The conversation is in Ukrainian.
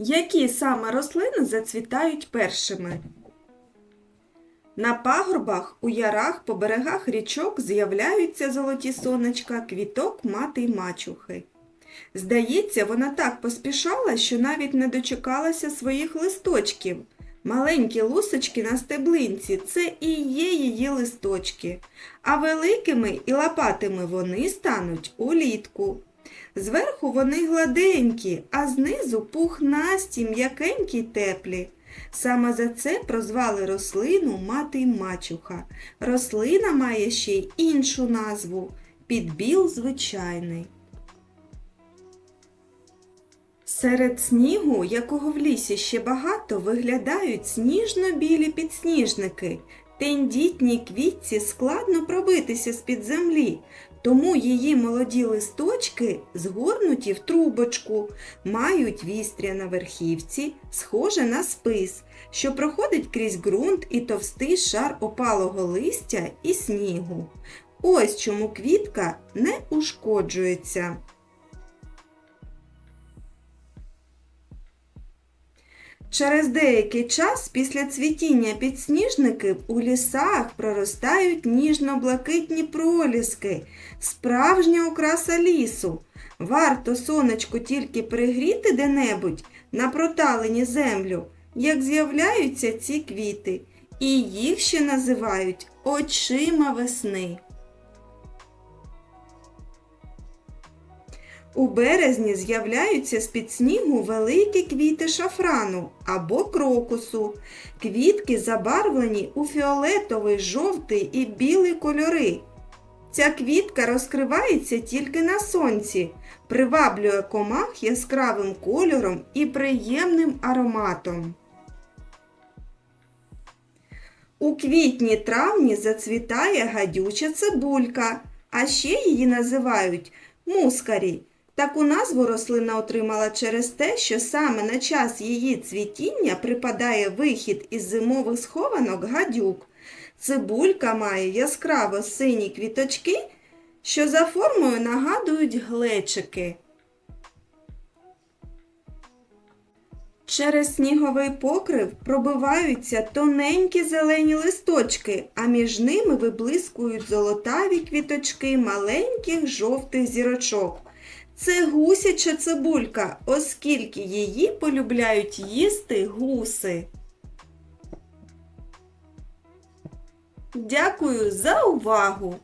Які саме рослини зацвітають першими? На пагорбах, у ярах, по берегах річок з'являються золоті сонечка квіток мати й мачухи. Здається, вона так поспішала, що навіть не дочекалася своїх листочків. Маленькі лусочки на стеблинці це і є її листочки, а великими і лопатими вони стануть улітку. Зверху вони гладенькі, а знизу пухнасті, м'якенькі теплі. Саме за це прозвали рослину мати мачуха. Рослина має ще й іншу назву підбіл звичайний. Серед снігу, якого в лісі ще багато, виглядають сніжно-білі підсніжники. Тендітній квітці складно пробитися з-під землі, тому її молоді листочки згорнуті в трубочку, мають вістря на верхівці, схоже на спис, що проходить крізь ґрунт і товстий шар опалого листя і снігу. Ось чому квітка не ушкоджується. Через деякий час після цвітіння підсніжників у лісах проростають ніжно-блакитні проліски, справжня окраса лісу. Варто сонечку тільки пригріти де-небудь на проталені землю, як з'являються ці квіти, і їх ще називають очима весни. У березні з'являються з-під снігу великі квіти шафрану або крокусу. Квітки забарвлені у фіолетовий, жовтий і білий кольори. Ця квітка розкривається тільки на сонці, приваблює комах яскравим кольором і приємним ароматом. У квітні-травні зацвітає гадюча цибулька, а ще її називають мускарі. Таку назву рослина отримала через те, що саме на час її цвітіння припадає вихід із зимових схованок гадюк. Цибулька має яскраво сині квіточки, що за формою нагадують глечики. Через сніговий покрив пробиваються тоненькі зелені листочки, а між ними виблискують золотаві квіточки маленьких жовтих зірочок. Це гусяча цибулька, оскільки її полюбляють їсти гуси. Дякую за увагу!